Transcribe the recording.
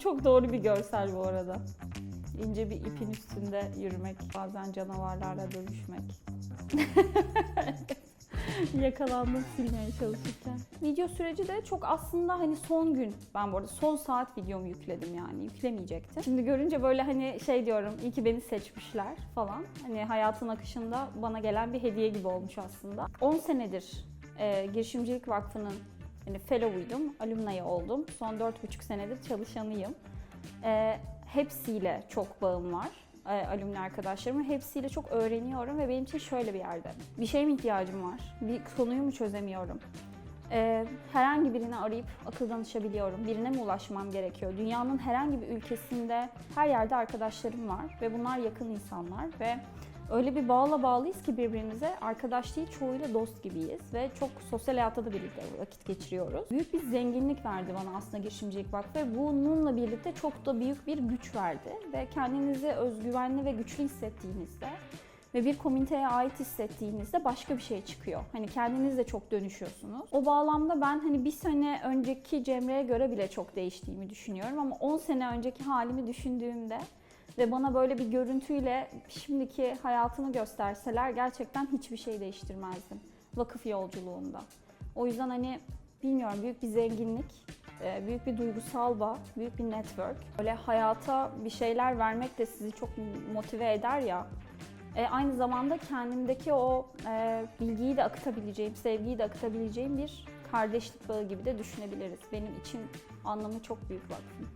çok doğru bir görsel bu arada. İnce bir ipin üstünde yürümek, bazen canavarlarla dövüşmek. Yakalandım silmeye çalışırken. Video süreci de çok aslında hani son gün. Ben bu arada son saat videomu yükledim yani. Yüklemeyecektim. Şimdi görünce böyle hani şey diyorum, iyi ki beni seçmişler falan. Hani hayatın akışında bana gelen bir hediye gibi olmuş aslında. 10 senedir e, Girişimcilik Vakfı'nın hani fellow'uydum, alumnayı oldum. Son 4,5 senedir çalışanıyım. E, hepsiyle çok bağım var e, alümni arkadaşlarımın hepsiyle çok öğreniyorum ve benim için şöyle bir yerde. Bir şeye mi ihtiyacım var? Bir konuyu mu çözemiyorum? E, herhangi birini arayıp akıl danışabiliyorum. Birine mi ulaşmam gerekiyor? Dünyanın herhangi bir ülkesinde her yerde arkadaşlarım var ve bunlar yakın insanlar ve öyle bir bağla bağlıyız ki birbirimize arkadaş değil çoğuyla dost gibiyiz ve çok sosyal hayatta da birlikte vakit geçiriyoruz. Büyük bir zenginlik verdi bana aslında girişimcilik vakfı ve bununla birlikte çok da büyük bir güç verdi ve kendinizi özgüvenli ve güçlü hissettiğinizde ve bir komüniteye ait hissettiğinizde başka bir şey çıkıyor. Hani kendiniz de çok dönüşüyorsunuz. O bağlamda ben hani bir sene önceki Cemre'ye göre bile çok değiştiğimi düşünüyorum ama 10 sene önceki halimi düşündüğümde ve bana böyle bir görüntüyle şimdiki hayatımı gösterseler gerçekten hiçbir şey değiştirmezdim vakıf yolculuğumda. O yüzden hani bilmiyorum büyük bir zenginlik, e, büyük bir duygusal bağ, büyük bir network. Böyle hayata bir şeyler vermek de sizi çok motive eder ya. E, aynı zamanda kendimdeki o e, bilgiyi de akıtabileceğim, sevgiyi de akıtabileceğim bir kardeşlik bağı gibi de düşünebiliriz. Benim için anlamı çok büyük vakfın.